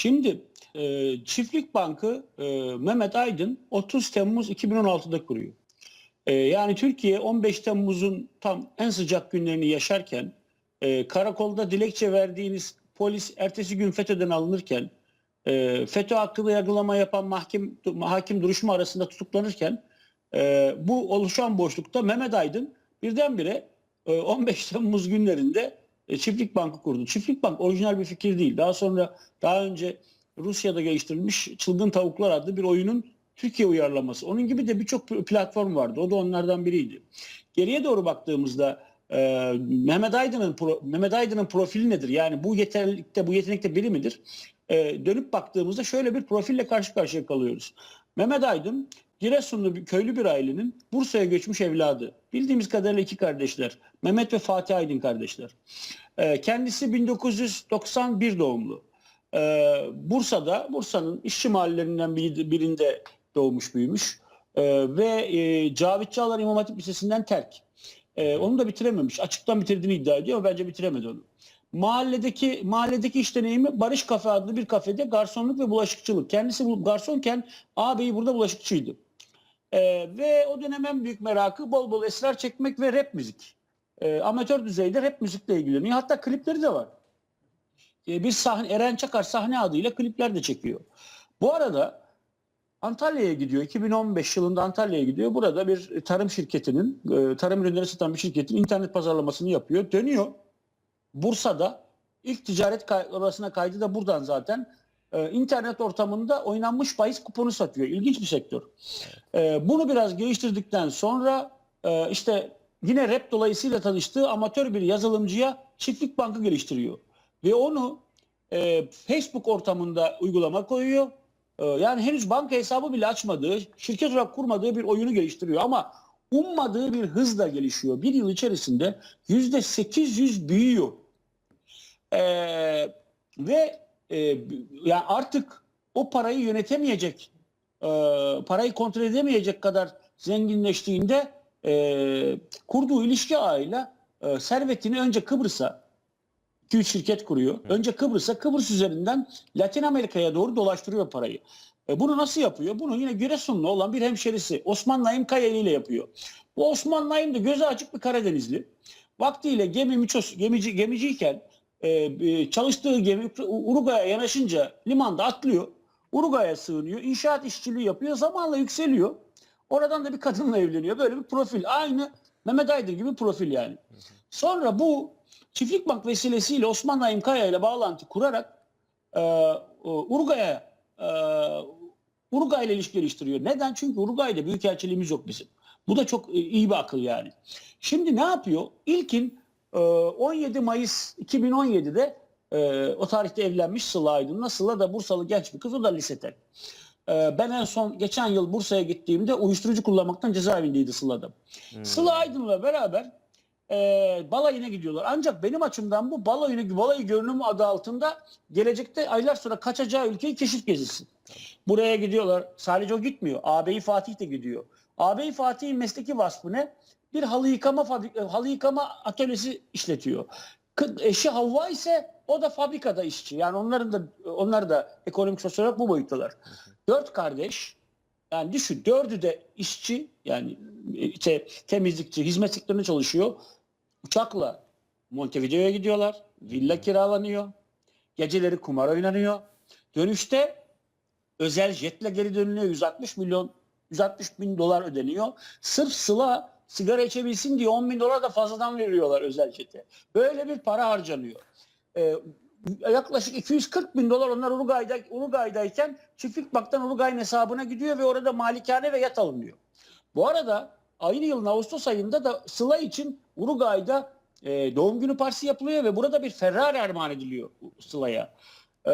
Şimdi e, Çiftlik Bankı e, Mehmet Aydın 30 Temmuz 2016'da kuruyor. E, yani Türkiye 15 Temmuz'un tam en sıcak günlerini yaşarken e, karakolda dilekçe verdiğiniz polis ertesi gün FETÖ'den alınırken e, FETÖ hakkında yargılama yapan mahkem, hakim duruşma arasında tutuklanırken e, bu oluşan boşlukta Mehmet Aydın birdenbire e, 15 Temmuz günlerinde e, Çiftlik Bankı kurdu. Çiftlik Bank orijinal bir fikir değil. Daha sonra daha önce Rusya'da geliştirilmiş Çılgın Tavuklar adlı bir oyunun Türkiye uyarlaması. Onun gibi de birçok platform vardı. O da onlardan biriydi. Geriye doğru baktığımızda e, Mehmet Aydın'ın pro, Mehmet Aydın'ın profili nedir? Yani bu yeterlilikte, bu yetenekte biri midir? E, dönüp baktığımızda şöyle bir profille karşı karşıya kalıyoruz. Mehmet Aydın Giresunlu bir köylü bir ailenin Bursa'ya göçmüş evladı. Bildiğimiz kadarıyla iki kardeşler. Mehmet ve Fatih Aydın kardeşler. E, kendisi 1991 doğumlu. E, Bursa'da, Bursa'nın işçi mahallelerinden bir- birinde doğmuş büyümüş. E, ve e, Cavit Çağlar İmam Hatip Lisesi'nden terk. E, onu da bitirememiş. Açıktan bitirdiğini iddia ediyor ama bence bitiremedi onu. Mahalledeki mahalledeki iş deneyimi Barış Kafe adlı bir kafede garsonluk ve bulaşıkçılık. Kendisi garsonken ağabeyi burada bulaşıkçıydı. E, ve o dönem en büyük merakı bol bol esrar çekmek ve rap müzik. E, amatör düzeyde rap müzikle ilgileniyor. Hatta klipleri de var. E, bir sahne Eren Çakar sahne adıyla klipler de çekiyor. Bu arada Antalya'ya gidiyor. 2015 yılında Antalya'ya gidiyor. Burada bir tarım şirketinin, e, tarım ürünleri satan bir şirketin internet pazarlamasını yapıyor. Dönüyor. Bursa'da ilk ticaret arasına kaydı da buradan zaten. E, internet ortamında oynanmış bahis kuponu satıyor. İlginç bir sektör. E, bunu biraz geliştirdikten sonra e, işte yine rap dolayısıyla tanıştığı amatör bir yazılımcıya çiftlik bankı geliştiriyor. Ve onu e, Facebook ortamında uygulama koyuyor. E, yani henüz banka hesabı bile açmadığı, şirket olarak kurmadığı bir oyunu geliştiriyor. Ama ummadığı bir hızla gelişiyor. Bir yıl içerisinde yüzde 800 büyüyor. E, ve e, yani artık o parayı yönetemeyecek, e, parayı kontrol edemeyecek kadar zenginleştiğinde e, kurduğu ilişki ağıyla e, servetini önce Kıbrıs'a 2-3 şirket kuruyor. Önce Kıbrıs'a, Kıbrıs üzerinden Latin Amerika'ya doğru dolaştırıyor parayı. E, bunu nasıl yapıyor? Bunu yine Giresunlu olan bir hemşerisi Osman Naim Kayeli ile yapıyor. Bu Osman Naim de gözü açık bir Karadenizli. Vaktiyle gemi Miços, gemici, gemiciyken e, e, çalıştığı gemi Uruguay'a yanaşınca limanda atlıyor. Uruguay'a sığınıyor. İnşaat işçiliği yapıyor. Zamanla yükseliyor. Oradan da bir kadınla evleniyor. Böyle bir profil. Aynı Mehmet Aydın gibi profil yani. Sonra bu Çiftlik Bank vesilesiyle Osman Naim Kaya ile bağlantı kurarak e, Uruguay'a e, Uruguay ile ilişki geliştiriyor. Neden? Çünkü Uruguay'da büyükelçiliğimiz yok bizim. Bu da çok e, iyi bir akıl yani. Şimdi ne yapıyor? İlkin 17 Mayıs 2017'de e, o tarihte evlenmiş Sıla Aydın'la. Sıla da Bursalı genç bir kız. O da liseden. E, ben en son geçen yıl Bursa'ya gittiğimde uyuşturucu kullanmaktan cezaevindeydi Sıla'da. Sıla Aydın'la beraber e, balayına gidiyorlar. Ancak benim açımdan bu balayını, balayı görünümü adı altında gelecekte aylar sonra kaçacağı ülkeyi keşif gezisi. Buraya gidiyorlar. Sadece o gitmiyor. Ağabeyi Fatih de gidiyor. Ağabeyi Fatih'in mesleki vasfı ne? Bir halı yıkama fabrik- halı yıkama atölyesi işletiyor. Eşi Havva ise o da fabrikada işçi. Yani onların da onlar da ekonomik sosyal olarak bu boyuttalar. Dört kardeş yani düşün dördü de işçi yani işte temizlikçi, hizmet sektöründe çalışıyor. Uçakla Montevideo'ya gidiyorlar. Villa kiralanıyor. Geceleri kumar oynanıyor. Dönüşte özel jetle geri dönülüyor. 160 milyon 160 bin dolar ödeniyor. Sırf Sıla sigara içebilsin diye 10 bin dolar da fazladan veriyorlar özel jete. Böyle bir para harcanıyor. Ee, yaklaşık 240 bin dolar onlar Uruguay'da, Uruguay'dayken Çiftlik Bank'tan Uruguay'ın hesabına gidiyor ve orada malikane ve yat alınıyor. Bu arada aynı yılın Ağustos ayında da Sıla için Uruguay'da e, doğum günü partisi yapılıyor ve burada bir Ferrari armağan ediliyor Sıla'ya. E,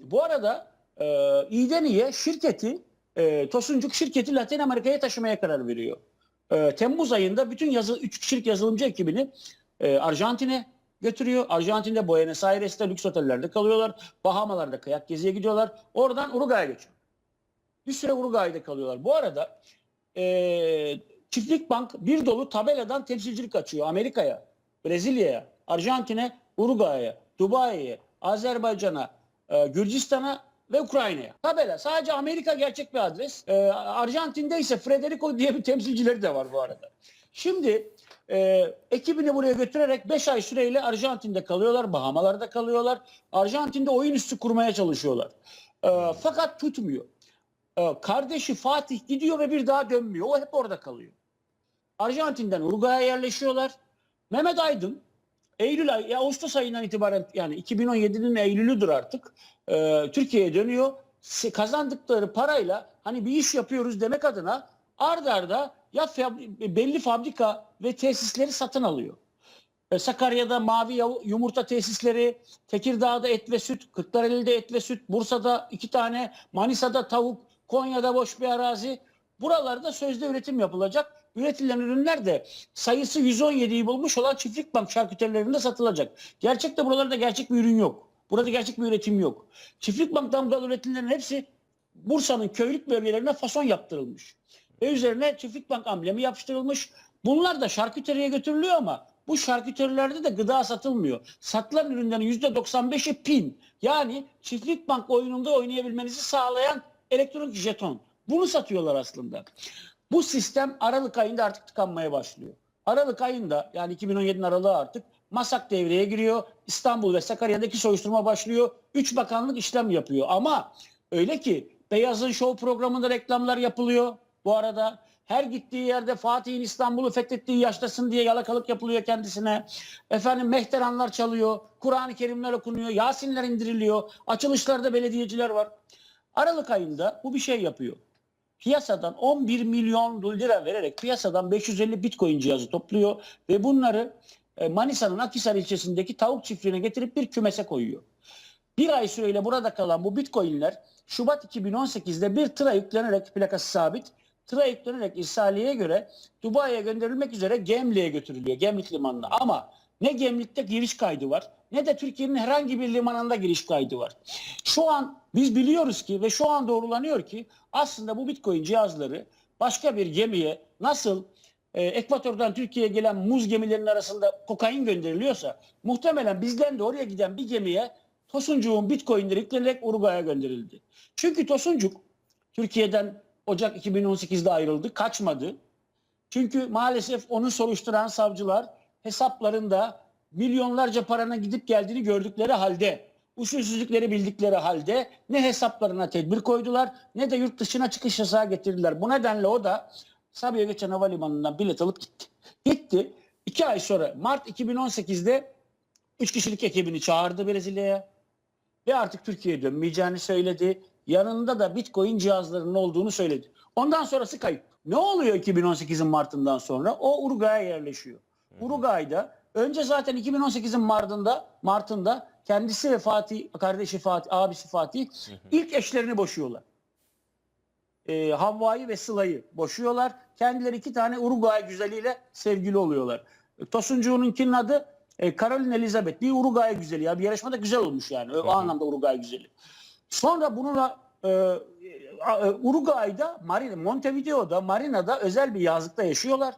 bu arada e, iyiden iyiye şirketi e, Tosuncuk şirketi Latin Amerika'ya taşımaya karar veriyor. E, Temmuz ayında bütün yazı, üç kişilik yazılımcı ekibini e, Arjantin'e götürüyor. Arjantin'de Buenos Aires'te lüks otellerde kalıyorlar. Bahamalar'da kayak geziye gidiyorlar. Oradan Uruguay'a geçiyor. Bir süre Uruguay'da kalıyorlar. Bu arada e, Çiftlik Bank bir dolu tabeladan temsilcilik açıyor Amerika'ya, Brezilya'ya, Arjantin'e, Uruguay'a, Dubai'ye, Azerbaycan'a, e, Gürcistan'a ve Ukrayna'ya. Tabela. Sadece Amerika gerçek bir adres. Ee, Arjantin'de ise Federico diye bir temsilcileri de var bu arada. Şimdi e, ekibini buraya götürerek 5 ay süreyle Arjantin'de kalıyorlar. Bahamalarda kalıyorlar. Arjantin'de oyun üstü kurmaya çalışıyorlar. Ee, fakat tutmuyor. Ee, kardeşi Fatih gidiyor ve bir daha dönmüyor. O hep orada kalıyor. Arjantin'den Uruguay'a yerleşiyorlar. Mehmet Aydın Eylül ay, ya Ağustos ayından itibaren yani 2017'nin Eylül'üdür artık. Ee, Türkiye'ye dönüyor. Kazandıkları parayla hani bir iş yapıyoruz demek adına ard arda ya fab- belli fabrika ve tesisleri satın alıyor. E, Sakarya'da mavi yumurta tesisleri, Tekirdağ'da et ve süt, Kırklareli'de et ve süt, Bursa'da iki tane, Manisa'da tavuk, Konya'da boş bir arazi. Buralarda sözde üretim yapılacak. Üretilen ürünler de sayısı 117'yi bulmuş olan çiftlik bank şarküterilerinde satılacak. Gerçekte buralarda gerçek bir ürün yok. Burada gerçek bir üretim yok. Çiftlik bank damgalı üretilenlerin hepsi Bursa'nın köylük bölgelerine fason yaptırılmış. Ve üzerine çiftlik bank amblemi yapıştırılmış. Bunlar da şarküteriye götürülüyor ama bu şarküterilerde de gıda satılmıyor. Satılan ürünlerin %95'i pin. Yani çiftlik bank oyununda oynayabilmenizi sağlayan elektronik jeton. Bunu satıyorlar aslında. Bu sistem Aralık ayında artık tıkanmaya başlıyor. Aralık ayında yani 2017'nin aralığı artık Masak devreye giriyor. İstanbul ve Sakarya'daki soruşturma başlıyor. Üç bakanlık işlem yapıyor. Ama öyle ki Beyaz'ın show programında reklamlar yapılıyor bu arada. Her gittiği yerde Fatih'in İstanbul'u fethettiği yaştasın diye yalakalık yapılıyor kendisine. Efendim mehteranlar çalıyor. Kur'an-ı Kerimler okunuyor. Yasinler indiriliyor. Açılışlarda belediyeciler var. Aralık ayında bu bir şey yapıyor. Piyasadan 11 milyon lira vererek piyasadan 550 bitcoin cihazı topluyor ve bunları e, Manisa'nın Akhisar ilçesindeki tavuk çiftliğine getirip bir kümese koyuyor. Bir ay süreyle burada kalan bu bitcoinler Şubat 2018'de bir tıra yüklenerek plakası sabit tıra yüklenerek irsaliye göre Dubai'ye gönderilmek üzere Gemlik'e götürülüyor. Gemlik limanına ama ne Gemlik'te giriş kaydı var ne de Türkiye'nin herhangi bir limanında giriş kaydı var. Şu an biz biliyoruz ki ve şu an doğrulanıyor ki aslında bu bitcoin cihazları başka bir gemiye nasıl e, Ekvator'dan Türkiye'ye gelen muz gemilerinin arasında kokain gönderiliyorsa muhtemelen bizden de oraya giden bir gemiye Tosuncuğun bitcoinleri yüklenerek Uruguay'a gönderildi. Çünkü Tosuncuk Türkiye'den Ocak 2018'de ayrıldı, kaçmadı. Çünkü maalesef onu soruşturan savcılar hesaplarında milyonlarca paranın gidip geldiğini gördükleri halde, usulsüzlükleri bildikleri halde ne hesaplarına tedbir koydular ne de yurt dışına çıkış yasağı getirdiler. Bu nedenle o da Sabiha Gökçen Havalimanı'ndan bilet alıp gitti. Gitti. İki ay sonra Mart 2018'de üç kişilik ekibini çağırdı Brezilya'ya ve artık Türkiye'ye dönmeyeceğini söyledi. Yanında da Bitcoin cihazlarının olduğunu söyledi. Ondan sonrası kayıp. Ne oluyor 2018'in Mart'ından sonra? O Uruguay'a yerleşiyor. Uruguay'da önce zaten 2018'in Mart'ında Mart'ında kendisi ve Fatih, kardeşi Fatih, abisi Fatih ilk eşlerini boşuyorlar. Ee, Havva'yı ve Sıla'yı boşuyorlar. Kendileri iki tane Uruguay güzeliyle sevgili oluyorlar. Tosuncuğununkinin adı e, Caroline Elizabeth. Bir Uruguay güzeli ya. Bir yarışmada güzel olmuş yani. O anlamda Uruguay güzeli. Sonra bununla e, e, Uruguay'da, Marina, Montevideo'da, Marina'da özel bir yazlıkta yaşıyorlar.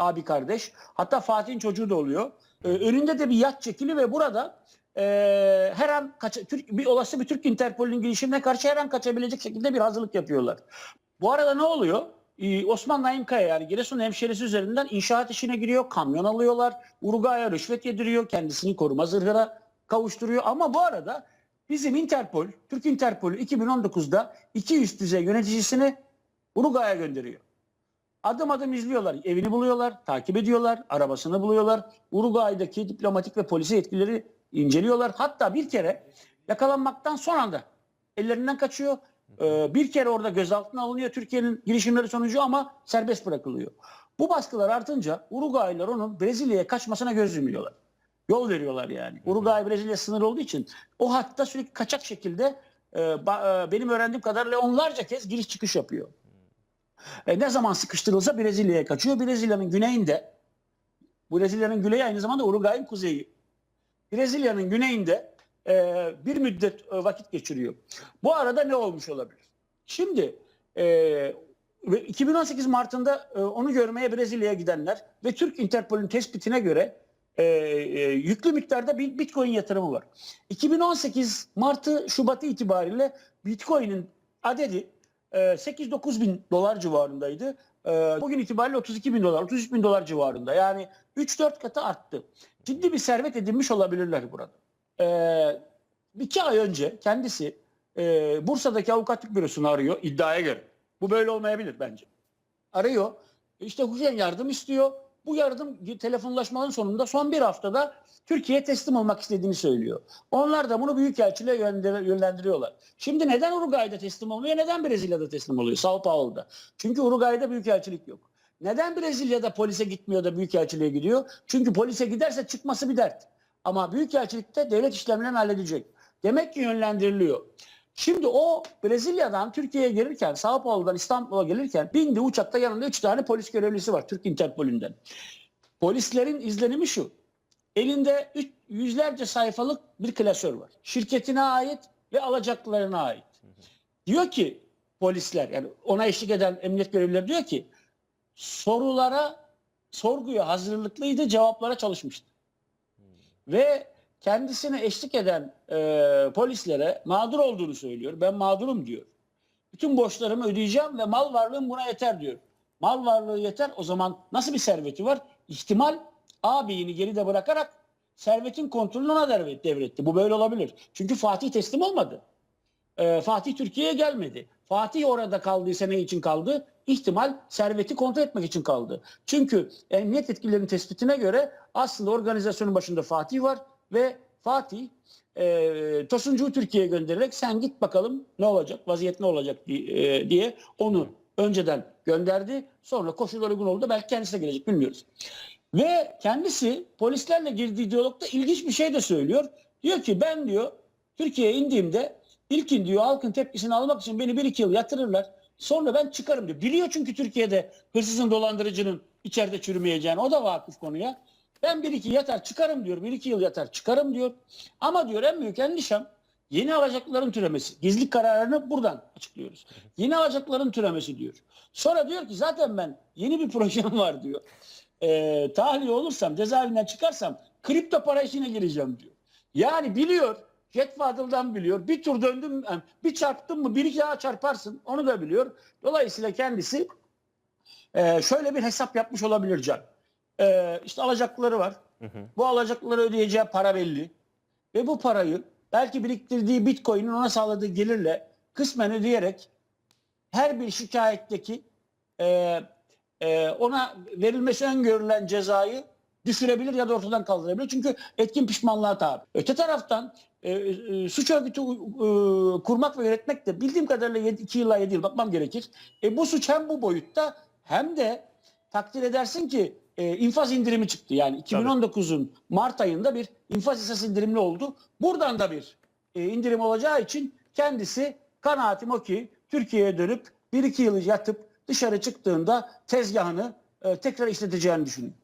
Abi kardeş. Hatta Fatih'in çocuğu da oluyor. E, önünde de bir yat çekili ve burada e, her an kaça, Türk, bir olası bir Türk Interpol'ün girişimine karşı her an kaçabilecek şekilde bir hazırlık yapıyorlar. Bu arada ne oluyor? Ee, Osman Naim Kaya yani Giresun hemşerisi üzerinden inşaat işine giriyor. Kamyon alıyorlar. Uruguay'a rüşvet yediriyor. Kendisini koruma zırhına kavuşturuyor. Ama bu arada bizim Interpol, Türk Interpolü 2019'da iki üst düzey yöneticisini Uruguay'a gönderiyor. Adım adım izliyorlar. Evini buluyorlar, takip ediyorlar, arabasını buluyorlar. Uruguay'daki diplomatik ve polisi yetkilileri inceliyorlar. Hatta bir kere yakalanmaktan son anda ellerinden kaçıyor. Ee, bir kere orada gözaltına alınıyor Türkiye'nin girişimleri sonucu ama serbest bırakılıyor. Bu baskılar artınca Uruguaylılar onun Brezilya'ya kaçmasına göz yumuyorlar. Yol veriyorlar yani. Uruguay Brezilya sınır olduğu için o hatta sürekli kaçak şekilde e, ba- e, benim öğrendiğim kadarıyla onlarca kez giriş çıkış yapıyor. E, ne zaman sıkıştırılsa Brezilya'ya kaçıyor. Brezilya'nın güneyinde Brezilya'nın güneyi aynı zamanda Uruguay'ın kuzeyi. Brezilya'nın güneyinde e, bir müddet e, vakit geçiriyor. Bu arada ne olmuş olabilir? Şimdi e, ve 2018 Mart'ında e, onu görmeye Brezilya'ya gidenler ve Türk Interpol'ün tespitine göre e, e, yüklü miktarda bir Bitcoin yatırımı var. 2018 Mart'ı Şubat'ı itibariyle Bitcoin'in adedi 8-9 bin dolar civarındaydı. E, bugün itibariyle 32 bin dolar, 33 bin dolar civarında. Yani 3-4 katı arttı. Ciddi bir servet edinmiş olabilirler burada. E, iki ay önce kendisi e, Bursa'daki avukatlık bürosunu arıyor iddiaya göre. Bu böyle olmayabilir bence. Arıyor. İşte hukuken yardım istiyor. Bu yardım telefonlaşmanın sonunda son bir haftada Türkiye'ye teslim olmak istediğini söylüyor. Onlar da bunu Büyükelçiliğe yönlendir- yönlendiriyorlar. Şimdi neden Uruguay'da teslim olmuyor? Neden Brezilya'da teslim oluyor? Sao Paulo'da. Çünkü Uruguay'da Büyükelçilik yok. Neden Brezilya'da polise gitmiyor da Büyükelçiliğe gidiyor? Çünkü polise giderse çıkması bir dert. Ama Büyükelçilikte devlet işlemlerini halledecek. Demek ki yönlendiriliyor. Şimdi o Brezilya'dan Türkiye'ye gelirken, Sao Paulo'dan İstanbul'a gelirken bindi uçakta yanında 3 tane polis görevlisi var Türk Interpol'inden. Polislerin izlenimi şu. Elinde üç- yüzlerce sayfalık bir klasör var. Şirketine ait ve alacaklarına ait. Diyor ki polisler yani ona eşlik eden emniyet görevlileri diyor ki sorulara sorguya hazırlıklıydı cevaplara çalışmıştı. Ve kendisine eşlik eden e, polislere mağdur olduğunu söylüyor. Ben mağdurum diyor. Bütün borçlarımı ödeyeceğim ve mal varlığım buna yeter diyor. Mal varlığı yeter o zaman nasıl bir serveti var? İhtimal ağabeyini geride bırakarak servetin kontrolünü ona devret- devretti. Bu böyle olabilir. Çünkü Fatih teslim olmadı. Ee, Fatih Türkiye'ye gelmedi. Fatih orada kaldıysa ne için kaldı? İhtimal serveti kontrol etmek için kaldı. Çünkü emniyet yetkililerinin tespitine göre aslında organizasyonun başında Fatih var ve Fatih e, Tosuncu'yu Türkiye'ye göndererek sen git bakalım ne olacak, vaziyet ne olacak diye, e, diye onu önceden gönderdi. Sonra koşullar uygun oldu. Belki kendisi de gelecek bilmiyoruz. Ve kendisi polislerle girdiği diyalogda ilginç bir şey de söylüyor. Diyor ki ben diyor Türkiye'ye indiğimde ilkin diyor halkın tepkisini almak için beni bir iki yıl yatırırlar. Sonra ben çıkarım diyor. Biliyor çünkü Türkiye'de hırsızın dolandırıcının içeride çürümeyeceğini. O da vakıf konuya. Ben bir iki yatar çıkarım diyor. Bir iki yıl yatar çıkarım diyor. Ama diyor en büyük endişem yeni alacakların türemesi. Gizlilik kararını buradan açıklıyoruz. Yeni alacakların türemesi diyor. Sonra diyor ki zaten ben yeni bir projem var diyor. Ee, tahliye olursam cezaevinden çıkarsam kripto para işine gireceğim diyor. Yani biliyor Jet Fadıl'dan biliyor. Bir tur döndüm yani bir çarptın mı bir iki daha çarparsın onu da biliyor. Dolayısıyla kendisi e, şöyle bir hesap yapmış olabilir Can. E, işte alacakları var. Bu alacakları ödeyeceği para belli. Ve bu parayı belki biriktirdiği bitcoin'in ona sağladığı gelirle kısmen ödeyerek her bir şikayetteki e, e, ona verilmesi öngörülen cezayı düşürebilir ya da ortadan kaldırabilir. Çünkü etkin pişmanlığa tabi. Öte taraftan e, e, suç örgütü e, kurmak ve yönetmek de bildiğim kadarıyla 2 yıla 7 yıl bakmam gerekir. E, bu suç hem bu boyutta hem de takdir edersin ki e, infaz indirimi çıktı. Yani 2019'un Mart ayında bir infaz esas indirimli oldu. Buradan da bir e, indirim olacağı için kendisi kanaatim o ki Türkiye'ye dönüp 1-2 yıl yatıp dışarı çıktığında tezgahını e, tekrar işleteceğini düşünüyorum.